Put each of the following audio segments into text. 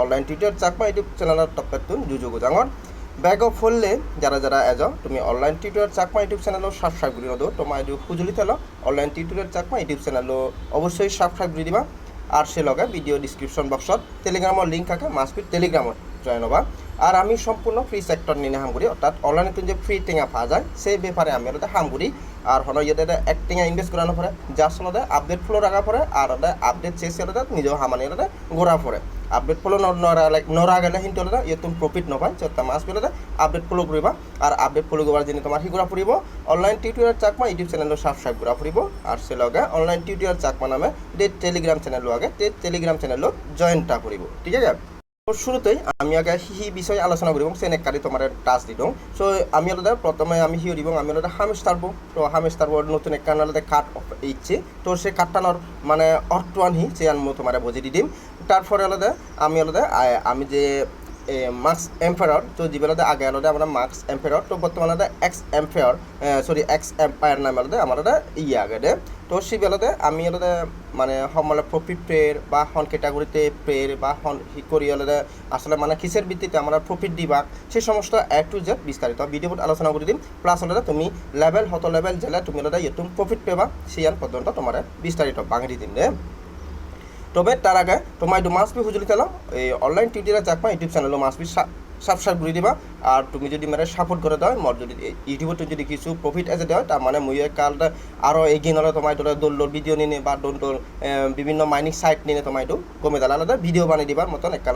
Online tutor Chakma YouTube চ্যানেলত টপেতুন জুজুগু জাঙর ব্যাগ অফ হললে যারা যারা এজ, তুমি online tutor Chakma YouTube channel subscribe কৰি নদো তোমার এইটো সুজুলি tell. Online tutor Chakma YouTube channel অবশ্যই সাবস্ক্রাইব কৰি দিবা। আর সে লগে ভিডিও ডিসক্রিপশন বক্সত টেলিগ্রামৰ লিঙ্ক থাকে মাছপিট টেলিগ্রামত জয়েন হবা। আর আমি সম্পূর্ণ ফ্রি সেক্টর নিয়ে হাম করি অর্থাৎ অনলাইনে যে ফ্রি টেঙা পাওয়া যায়, সেই ব্যাপারে আমি ওদের হাম করি আর হন ইয়ে এক টেঙা ইনভেস্ট করানো পরে যার সঙ্গে আপডেট ফ্লো রাখা পরে আর ওদের আপডেট করে নিজেও হামানি ওদের ঘোরা পরে আপডেট ফ্লো নরা গেলে কিন্তু ওদের ইয়ে তুমি প্রফিট নপায় চেষ্টা মাছ পেলে আপডেট ফলো করিবা আর আপডেট ফলো করার জন্য তোমার হিগুড়া ফুরিব online tutorial Chakma YouTube channel subscribe করা ফুরিব আর সে লগে অনলাইন টিউটোরিয়াল চাকমা নামে ডে টেলিগ্রাম চ্যানেল আগে তে টেলিগ্রাম চ্যানেল জয়েনটা করিব ঠিক আছে শুরুতেই আমি আগে সি বিষয়ে আলোচনা করিব সেনেকারি তোমার টাচ দিদং সো আমি আলাদা প্রথমে আমি হিও দিব আমি আলাদা হামেশ তারবো তো হামেশ তারবো নতুন এক আলাদা কাঠ ইচ্ছে তো সে কাঠটানোর মানে অর্থ আনহি সে আমি তোমার বুঝিয়ে দিম। তারপরে আলাদা আমি আলাদা আমি যে মার্কস এম্পায়ার তো যেগুলোতে আগে আলাদা আমরা মার্কস এম্পায়ার তো বর্তমানে X empire sorry X empire নামে আলাদা আমার আলাদা ইয়ে আগে দে। তো সেবেলাতে আমি আলাদা মানে সমলে প্রফিট প্রেয়ার বা হন ক্যাটাগরিতে প্রেয়ার বা হন করি আলাদা আসলে মানে কিসের ভিত্তিতে আমরা প্রফিট দিবা সেই সমস্ত এ টু জেড বিস্তারিত ভিডিওত আলোচনা করে দিম প্লাস আলাদা তুমি লেভেল হত লেভেল জেলে তুমি আলাদা ইউটিউব প্রফিট পেবা সিয়ান পর্যন্ত তোমার বিস্তারিত বাঙালি দিম দে। তবে তার আগে তোমার এইটো মাছ বি সুজুলি তেলাম এই অনলাইন টিউটোরিয়াল যাকমা ইউটিউব চ্যানেল মাছ বি সাবস্ক্রাইব করে দিবা। আর তুমি যদি মানে সাপোর্ট করে দাও, মোর যদি ইউটিউবত যদি কিছু প্রফিট এসে দেয় তার মানে মুই কালটা আরও এগিয়ে নলে তোমার এটা দোল্লোর ভিডিও নিনে বা দোল্লোর বিভিন্ন মাইনিং সাইট নিনে তোমার এইটো কমে দালা আলাদা ভিডিও বানিয়ে দিবার মতন এক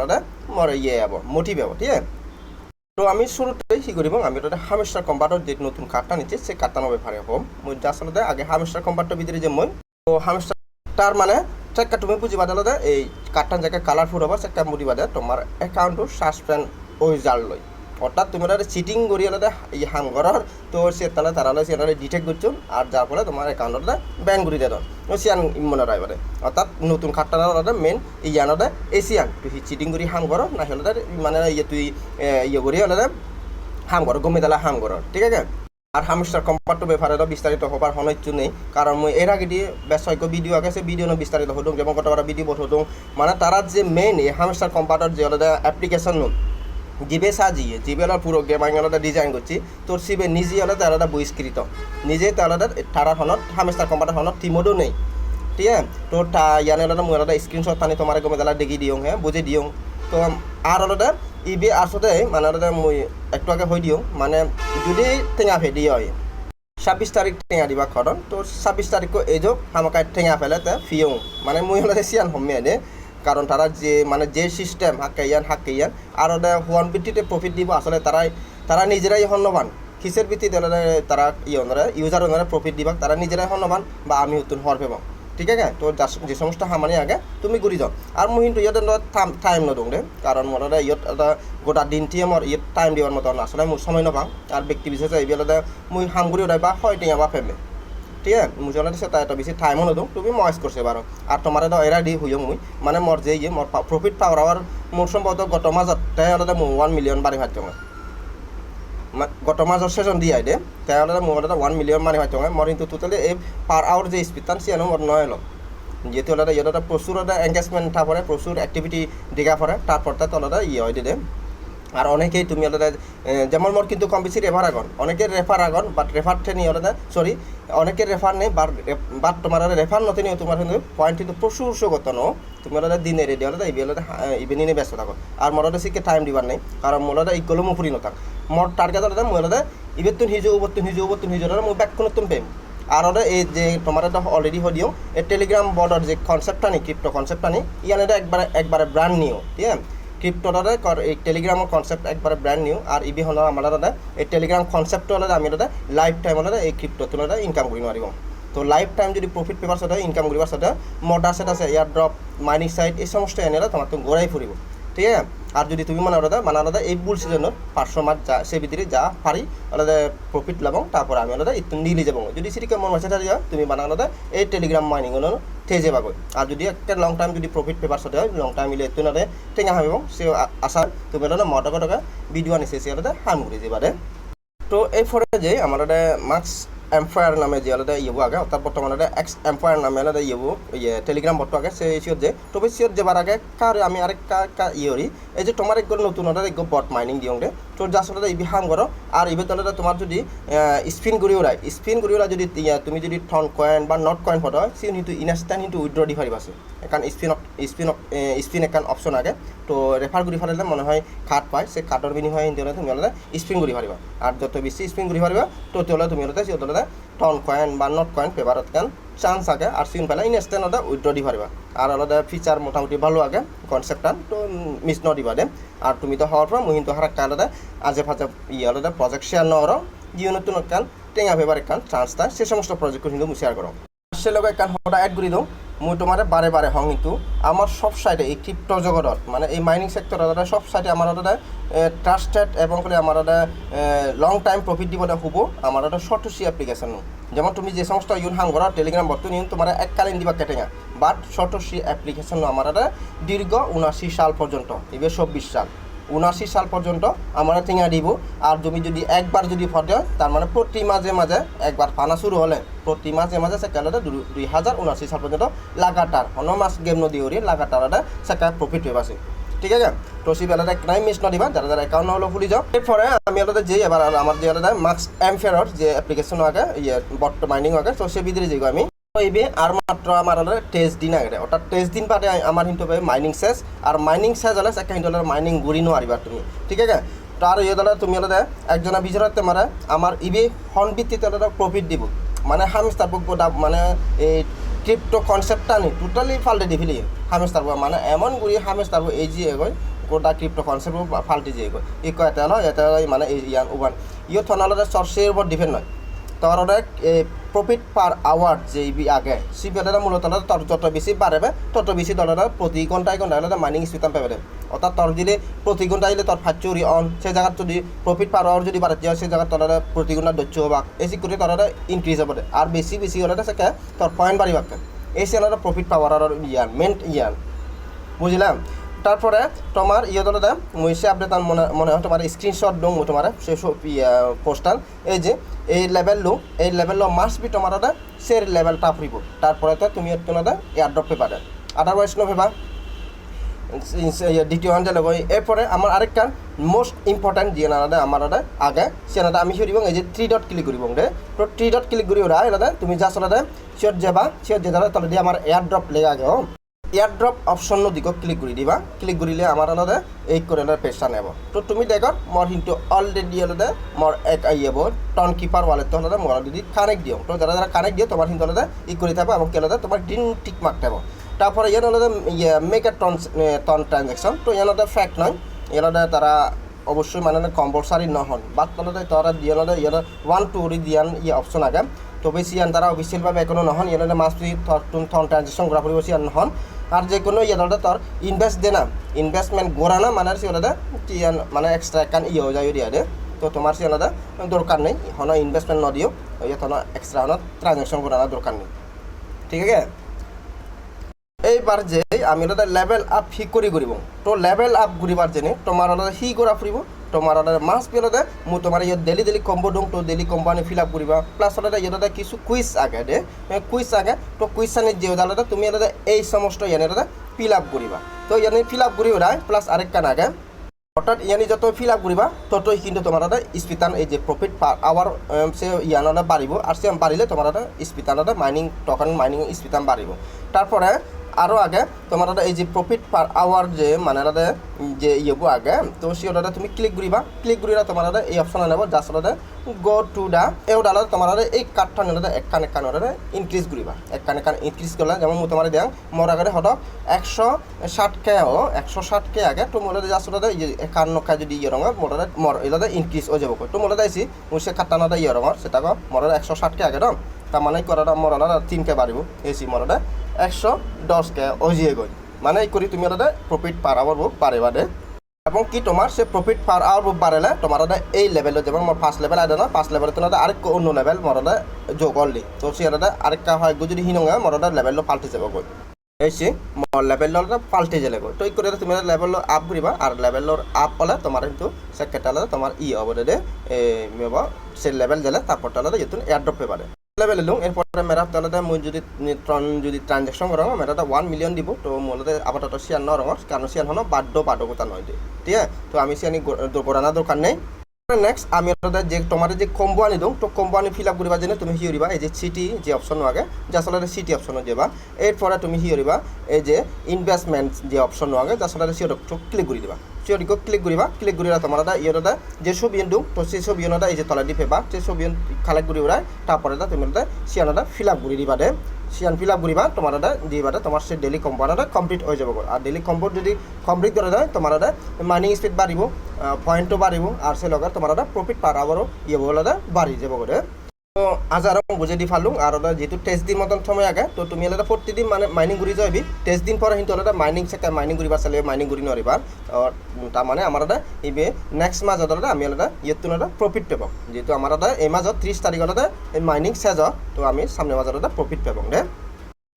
মোর ইয়ে হব মোটিভ হব ঠিক আছে? তো আমি শুরুতেই কি করিব, আমি এটা হামেশার কম্পার্টর যে নতুন কার্ডটা নিচ্ছে সেই কার্ডটার ব্যাপারে হম মই আসলে আগে হামেশার কম্পার্টর ভিতরে যে মই, তো হামেশার তার মানে চেক্কা তুমি বুঝি বাদে এই কার্ডটার জায়গায় কালারফুল হবা চেক্কা মুড়ি বাদে তোমার একাউন্টটো সাসপেন্ড হয়ে যার লই অর্থাৎ তুমি ওটা চিটিং করি আলাদা এই হাম করার তো সে তাহলে তারা সে ডিটেক্ট করছ আর যার ফলে তোমার একাউন্টটা ব্যান করে দেয় তো সিয়ান মনে রায় এবারে অর্থাৎ নতুন খাটটা আলাদা মেন ইয়ান আলাদা এসিয়ান তুই চিটিং করি হাম করো না হলে মানে ইয়ে তুই ইয়ে করি আলাদা হাম করো গমে তালা হাম করো ঠিক আছে? আর হামস্টার কম্পার্টটো ব্যাপারে বিস্তারিত হবার হনইচ্ছু নেই। কারণ মই এর আগে দিয়ে বেশৈক ভিডিও আগে ভিডিও ন বিস্তারিত হদুং যেমন কত ভিডিও হদুং মানে তারা যে মেইন এই হামস্টার কম্পার্টর যে আলাদা অ্যাপ্লিকেশন জিবে সাজিয়ে জিবে আলাদা পুরো গেম আলাদা ডিজাইন করছি তোর সিবে নিজে আলাদা আলাদা বহিষ্কৃত। নিজে আলাদা তারা হনত হামস্টার কম্পার্টর হনত টিমোডও নেই। ঠিক আছে? তো ইয়ানে আলাদা মই আলাদা স্ক্রিনশট টানি তোমার গমে দালা দেখি দিওঁ হ্যাঁ বুঝে দিওঁ তো আর আলাদা ইবে আসতে মানে মই একটু আগে হয়ে দিওঁ। মানে যদি টেঙা ফেদি হয় ছাব্বিছ তাৰিখ টেঙা দিবা ঘৰত, তো ছাব্বিছ তাৰিখকো এইযোগ হামাকাই টেঙা ফেলে তে ফিয়ং। মানে মই হলে চিয়ান হমিয়া দে কারণ তারা যে মানে যে সিস্টেম হাক্কে ইয়ান হাক্কে ইয়ান আর ওদের হুয়ান ভিত্তিতে প্রফিট দিব আসলে তারাই তারা নিজেরাই হন্যবান কিসের ভিত্তিতে তারা ইয়ে ইউজার ওনারা প্রফিট দিবা তারা নিজেরাই হন্যবান বা আমি উত্তর হওয়ার পেব ঠিক আছে? তো যা- সমস্ত হামানি আগে তুমি ঘুরি যাও। আর মই কিন্তু ইয়াতে টাইম নদং দে। কারণ মোৰ দাদা ইয়াত এটা গোটা দিনটিয়ে মোৰ ইয়াত টাইম দিবার মতন আসলে মোৰ সময় নাপাওঁ। আর ব্যক্তি বিশেষে এইবেলাতে মই হাম ঘুরি ওলাই বা হয় টিঙা বা ফেমে ঠিক আছে? মুজলে সেটা এটা বেশি টাইমও নদো। তুমি ময়েস করছে বারো আর তোমার এটা এরা দি হইও মুই। মানে মোর যে ইয়ে মোর প্রফিট পাওয়ার আবার মোর সম্ভবত গত মাসত তাই হলে মোৰ ওৱান মিলিয়ন বাঢ়ি ভাত মা- গত মাজৰ ছেজন দি আইদে তাহলে মোৰ এটা ওৱান মিলিয়ন মানে ভাত মোৰ কিন্তু টোটেলি এই পাৰ আৱাৰ যে স্পিড তান সিয়ানো মোর নয় এলো যেহেতু হলে ইয়াত এটা প্রচুর একটা এঙ্গেজমেন্ট থা পরে প্রচুর অ্যাক্টিভিটি দেখা পরে তারপর তার তলটা ইয়ে হয় দিদে আর অনেকেই তুমি আলাদা যেমন মোর কিন্তু কম বেশি রেফার আগন অনেকের রেফার আগন বাট রেফার ঠেনি আলাদা সরি অনেকের রেফার নেই বাট তোমার রেফার নতে নিও তোমার কিন্তু পয়েন্ট কিন্তু প্রচুর সগত ন তুমি আলাদা দিনে রেডি আলাদা ইবি আলাদা ইভিনিংয়ে ব্যস্ত থাকো আর মোর শিখে টাইম দিবার নেই কারণ মোর আলাদা ইগলো মুফুরি নথাক মোর টার্গেট আলাদা মই আলাদা ইবেতুন হিজো উবতুন হিজো উবতুন হিজো আলাদা মই ব্যাক কোনো পেম আর এই যে তোমার এটা অলরেডি হদিও এই টেলিগ্রাম বর্ডার যে কনসেপ্টটা নি ক্রিপ্টো কনসেপ্টটা নি ইয়ান এটা একবারে একবারে ব্র্যান্ড নিউ ঠিক আছে ক্রিপ্টোটারে এই টেলিগ্রামের কনসেপ্ট একবারে ব্র্যান্ড নিউ আর ইবি হল আমার দাদা এই টেলিগ্রাম কনসেপ্ট হলে আমি দাদা লাইফ টাইম হলে এই ক্রিপ্টো তুলে ইনকাম করি নোৱাৰিব তো লাইফ টাইম যদি প্রফিট পেপার সাথে ইনকাম করিবার সাথে মডার সেট আছে এয়ার ড্রপ মাইনিং সাইট এই সমস্ত এনেরা তোমার তো ঘোরাই ফুরিব ঠিক আছে? আর যদি তুমি মানে আলাদা মানে আলাদা এই বুল সিজনের পাঁচশো মাস যা সে ভিতরে যা পারি আলাদা প্রফিট লাভ তারপর আমি আলাদা ইত্যাদি নিয়ে যাব যদি সেটিকে মন মাসে যাও তুমি মানে আলাদা এই টেলিগ্রাম মাইনিং থে যাবাগৈ আর যদি একটা লং টাইম যদি প্রফিট পেপার সাথে লং টাইম মিলে তুই নালে টেঙা হবে সে আশা তুমি আলাদা মটা কটকা ভিডিও আনিছে সে আলাদা হাম ঘুরে যাবারে তো এই ফরে যে আমার মার্কস এম্পায়ার নামে যে আলাদা ইয়েবো আগে, অর্থাৎ বর্তমানে এক্স এম্পায়ার নামে আলাদা ইয়েবো ইয়ে টেলিগ্রাম বট্ট আগে। সে সিওর যে তবে সিওর যাবার আগে কার আমি আরেক কা ইয়েরি এই যে তোমার একগুলো নতুন অর্ডার একগো বট মাইনিং দিও রে তোর যা আসলে ইবি হাম করো আর ইবে তাহলে তোমার যদি স্পিন করি ওরাই স্পিন করি ওরা যদি তুমি যদি টন কয়েন বা নট কয়েন ফটো সি কিন্তু ইনস্ট্যান্ট কিন্তু উইথড্র দি পারিব আছে এখন স্পিন স্পিন স্পিন এখন অপশন আগে। তো রেফার করি ফারিলে মনে হয় কার্ড পায়, সে কার্ডর বিনিময়ে তুমি হলে স্পিন করি পারিবা আর যত বেশি স্পিন করি পারিবা হলে তুমি হলে সে টন কয়েন বা নট কয়েন পেপারত কেন? চান্স আগে আর সিন পেলে ইন ওটা উইথড্র দি পারিবা আর আলাদা ফিচার মোটামুটি ভালো আগে কনসেপ্টটা তো মিস ন দিবা দে আর তুমি তো হওয়ার পর মুহিন তো হারাক্কা আলাদা আজে ফাজে ই আলাদা প্রজেক্ট শেয়ার নর নতুন কান, টেঙা পেপার কান চান্স তা সে সমস্ত প্রজেক্ট কিন্তু মুশিয়ার শেয়ার করো সে লগে একান হঠাৎ অ্যাড করে দিওঁ। মই তোমার বারে বারে হং কিন্তু আমার সব সাইডে এই ক্রিপ্টো জগতত মানে এই মাইনিং সেক্টৰত সব সাইডে আমার দাদা ট্রাস্টেড এবং করে আমার দাদা লং টাইম প্রফিট দিবলৈ হ'ব আমার দাদা শর্ট সি অ্যাপ্লিকেশন যেমন তুমি যে সমস্ত ইউন হাং করো টেলিগ্রাম বর্তমান ইউন তোমার এককালীন দিবা কেটেঙা বাট শর্ট সি অ্যাপ্লিকেশন আমার দীর্ঘ উনাশি সাল পর্যন্ত এবার চব্বিশ সাল। উনাশি সাল পর্যন্ত আমরা টিঙা দিব। আর তুমি যদি একবার যদি ফটে তার মানে প্রতি মাঝে মাঝে একবার পানা শুরু হলে, প্রতি মাঝে মাঝে সেকেন্ডে দুই হাজার উনাশি সাল পর্যন্ত লাগাতার অন্য মাস গেম নদী ওরি লাগাতার সেকা প্রফিট হয়ে আছে। ঠিক আছে? তো সেই বেলাটা একটাই মিস নদিবা, যারা যারা একাউন্ট হলো খুলি যাও। এরপরে আমি আলাদা যে এবার আমার যে আলাদা মার্কস এমফেরর যে অ্যাপ্লিকেশন আগে ইয়ে বট মাইনিং আগে, তো সে বিদিরে যাই আমি তো এইবে আর মাত্র আমার হলে টেস্ট দিন আগে অর্থাৎ টেস্ট দিন বাদে আমার কিন্তু মাইনিং শেষ। আর মাইনিং শেষ হলে একটা কিন্তু মাইনিং ঘুরি নোৱাৰিবা তুমি। ঠিক আছে? তো আর ইয়ে তুমি হলে একজনা বিচারতে মারে, আমার ইবে হন ভিত্তিতে প্রফিট দিব। মানে হামিস তারপর মানে এই ক্রিপ্টো কনসেপ্টটা নি টোটালি ফাল্টে দি ফেলি। হামিস তারপর মানে এমন গুড়ি হামিস তারপর এই যে এগোয়, গোটা ক্রিপ্টো কনসেপ্ট ফাল্টে যে এগোয়। ই কয় এটা হলো এটা মানে ইয়ান উবান ইয়ে থনালে চর্চের উপর ডিপেন্ড নয়। তোর অনেক প্রফিট পার আওয়ার যে বি আগে সি বেলাটা মূলত যত বেশি বাড়বে, তত বেশি দলের প্রতি ঘন্টায় ঘন্টায় হলে মাইনিং স্পিড পাবে। অর্থাৎ তোর যদি প্রতি ঘণ্টা দিলে তোর ফাচুরি অন সেই জায়গাত যদি প্রফিট পার আওয়ার যদি বাড়াতে হয় সেই জায়গাত তোর প্রতি ঘণ্টা হবা এই সিকিউরিটি তোর ইনক্রিজ হবে। আর বেশি বেশি হলে সেকে তোর পয়েন্ট বাড়িবা। এই সে প্রফিট পাওয়ার ইয়ান মেন ইয়ান বুঝলাম? তারপরে তোমার ইয়ে দলে মুই সে আপডেট মনে মনে হয়, তোমার স্ক্রিনশট দং তোমার, সে সব পোস্টাল এই যে, এই লেভেল লো এই লেভেল লো মাস্ট বি তোমার সে লেভেলটা ফুরিব তারপরে তো তুমি তোমার এয়ারড্রপ পেপারে আদারওয়াইজ নো পেবা দ্বিতীয় হান যাব এরপরে আমার আরেকটা মোস্ট ইম্পর্টেন্ট যে নালাদা আমার দাদা আগে, সে নাদা আমি সরিব, এই যে থ্রি ডট ক্লিক করিব রে তো থ্রি ডট ক্লিক করি ওরা এলাদা তুমি যা চলাদা সিয়র যাবা সিয়র যে দাদা তলে দিয়ে আমার এয়ারড্রপ লেগে আগে এয়ারড্রপ অপশন দিগত ক্লিক কৰি দিবা ক্লিক কৰিলে আমাৰ আলাদা এই করে পেজটা নেব তো তুমি দেখো মোৰ কিন্তু অলরেডি আলাদা মোৰ এক আইব টন কিপার ওয়ালেট তো আলাদা মোৰ যদি কানেক্ট দিও তো যারা যারা কানেক্ট দিও তোমার কিন্তু আলাদা ই করে থাকব এবং আলাদা তোমার গ্রিন টিক মার্ক থাকব তারপরে ইয়ান আলাদা ইয়ে make a ton ton transaction তো ইয়ান আলাদা ফ্যাক্ট নয় ইয়ান আলাদা তারা অবশ্যই মানে কম্পালসারি নহন বাট আলাদা তারা দিয়ে আলাদা ইয়ান ওয়ান টু দিয়ান ইয়ে অপশন আগে তো বেশি ইয়ান তারা অফিসিয়ালভাবে এখনও নহন ইয়ান মাস্ট থন ট্রানজ্যাকশন করা পরিবেশ ইয়ান নহন আর যে কোনো ইয়ে দলটা তোর ইনভেস্ট দে না। ইনভেস্টমেন্ট গোড়া না মানে সে ওটা কি মানে এক্সট্রা কান ইয়ে হয়ে যায় দে তো। তোমার সে ওটা দরকার নেই হন ইনভেস্টমেন্ট ন দিও ইয়ে তখন এক্সট্রা হন ট্রানজাকশন করা না দরকার নেই। ঠিক আছে? এইবার যে, আমি ওটা লেভেল আপ হি কৰি কৰিব তো লেভেল আপ ঘূৰিবাৰ যেনে তোমাৰ ওটা হি কৰা ফুৰিব তোমাৰ মাছ পেলতে মোৰ তোমাৰ ইয়াত ডেইলি ডেইলি কম্বো দিওঁ, তো ডেইলি কোম্পানি ফিল আপ কৰিবা। প্লাছ ওটা ইয়াতে কিছু কুইজ আগে দে। কুইজ আগে। তো কুইজ আনি যে ওটা তুমি এটা এই সমস্ত এটা ফিল আপ কৰিবা। তো ইয়ানে ফিল আপ কৰি ওলাই প্লাস আরেকখান আগে। অর্থাৎ ইয়ানি যত ফিল আপ করিবা ততই কিন্তু তোমার একটা স্পিতান এই যে প্রফিট পার আওয়ার সে ইয়ানটা বাড়িব আর সে বাড়িলে তোমার একটা স্পিতানটা মাইনিং টকান মাইনিং স্পিতান বাড়িব তারপরে আরও আগে তোমার একটা এই যে প্রফিট পার আওয়ার যে মানে একটা যে ইয়েবো আগে, তো সে ওটা তুমি ক্লিক করিবা। ক্লিক করিলে তোমার একটা এই অপশন নেব জাস্ট ওটা গো টু দা এই ওটা তোমার একটা এই কার্ডটা নিলে এক কানে কান ওটা ইনক্রিজ করিবা। এক কানে কান ইনক্রিজ করলে, যেমন তোমার দেখ মোর আগে হঠাৎ একশো ষাট কে ও একশো ষাট কে আগে, তো মোলে জাস্ট ওটা একান্ন কে যদি ইয়ে রঙের মোর মোর এটা ইনক্রিজ হয়ে যাব তো মোলে দাইছি মোৰ সে কাটানোটা ইয়ে রঙের সেটা মোর একশো ষাট কে আগে রং তার মানে করাটা মোর তিন কে বাড়িব এসি মোর একশো দশ কে অজিয়ে গই মানে এই কৰি তুমি ওটা প্রফিট পার আওয়ার বুক পারে বাদে এবং কি তোমার সে প্রফিট পার আওয়ার বুক বাড়ালে তোমার ওটা এই লেভেলে যেমন মোর ফার্স্ট লেভেল আইডে না ফার্স্ট লেভেলে তোমার আরেক অন্য লেভেল মোর ওটা যোগ অললি তো সে ওটা আরেকটা হয় যদি হিনঙ্গা মোর ওটা লেভেলটা পাল্টে যাব গই হৈছে লেভেলৰ পাল্টি যালে তো এই কৰি তুমি লেভেলৰ আপ কৰিবা, আৰু লেভেলৰ আপ পালে তোমাৰ কিন্তু সেকেটালে তোমার ই হবে দে সে লেভেল তারপর তাহলে যেহেতু এয়ারড্রপ পেপারে লেভেল এলুম এরপরে মেরা তাহলে মই যদি যদি ট্রানজাকশন করো মেরাটা ওয়ান মিলিয়ন দিব। তো মূলত আপাতত সিয়ান ন রঙর কারণ সিয়ান হলো বাধ্য বাধ্যকতা নয় দিয়ে ঠিক আছে? তো আমি সিয়ানি করানা দরকার নেই। নেক্সট আমি যে তোমার যে কম্বো আনি দিওঁ, তো কম্বো আনি ফিল আপ কৰিবা যেনে তুমি সি কৰিবা, এই যে চিটি যে অপশ্যন আগে যে আচলতে চিটি অপশ্যনত যাবা এরপরে তুমি সি কৰিবা, এই যে ইনভেষ্টমেন্ট যে অপশ্যন আগে যে আচলতে সিহঁতক ক্লিক কৰি দিবা। সিহঁতক ক্লিক কৰিবা ক্লিক কৰিলে তোমার এটা ইয়ে এটা যে ছবি দিওঁ তো সেই ছবি এটা এই যে তলা দি পেবা সেই ছবি কালেক্ট ওলাই তারপরে তুমি এটা সিয়ান এটা ফিল আপ কৰি দিবা দে সিয়ান ফিল আপ কৰিবা তোমাৰ এটা দিবা তোমাৰ সেই ডেইলি কম্পোন এটা কমপ্লিট হৈ যাব আৰু ডেইলি কম্পোট যদি কমপ্লিট কৰা যায় তোমাৰ এটা মাইনিং স্পীড বাঢ়িব পইণ্টটো বাঢ়িব আৰু সেই তোমাৰ এটা প্ৰফিট পাৰ আৱাৰো ইয়ে বলে বাঢ়ি যাব গ'লে তো আজ বুঝে দি আর ওটা যেহেতু টেস্ট দিন মতন সময় আগে, তো তুমি এটা দিন মানে মাইনিং ঘুরি যাবি টেস্ট দিন পরে কিন্তু ওটা মাইনিং চেক মাইনিং ঘুরিবার চালে মাইনিং ঘুরি নরিবার তার মানে আমার এটা ইবে নেক্সট মাঝত এটা আমি এটা ইয়েতুন এটা প্রফিট পাব। যেহেতু আমার এটা এই মাজত ত্রিশ তারিখত এটা মাইনিং শেষ হয় তো আমি সামনে মাঝত এটা প্রফিট পাব, দে।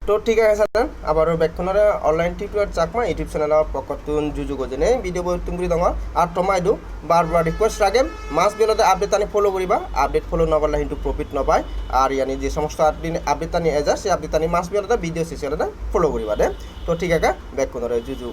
তো ঠিক আছে স্যার, আবারও বেক্ষণরে অনলাইন টিউটোরিয়াল চাকমা, ইউটিউব চ্যানেলৰ পকতুন জুজু গজনে ভিডিঅ' বৈ তুমগুৰি দঙৰ আৰু টমাই দিওঁ বাৰ বাৰ ৰিকুৱেষ্ট ৰাখে মাছ বেলতে আপডেট আনি ফ'ল' কৰিবা আপডেট ফ'ল' নকৰিলে কিন্তু প্ৰফিট নাপায় আৰু ইয়ানি যে সমস্ত আপডেট আনি এজা সেই আপডেট আনি মাছ বেলতে ভিডিঅ' চিচিয়েলতে ফ'ল' কৰিবা দে। তো ঠিক আছে বেক্ষণৰে জুজু।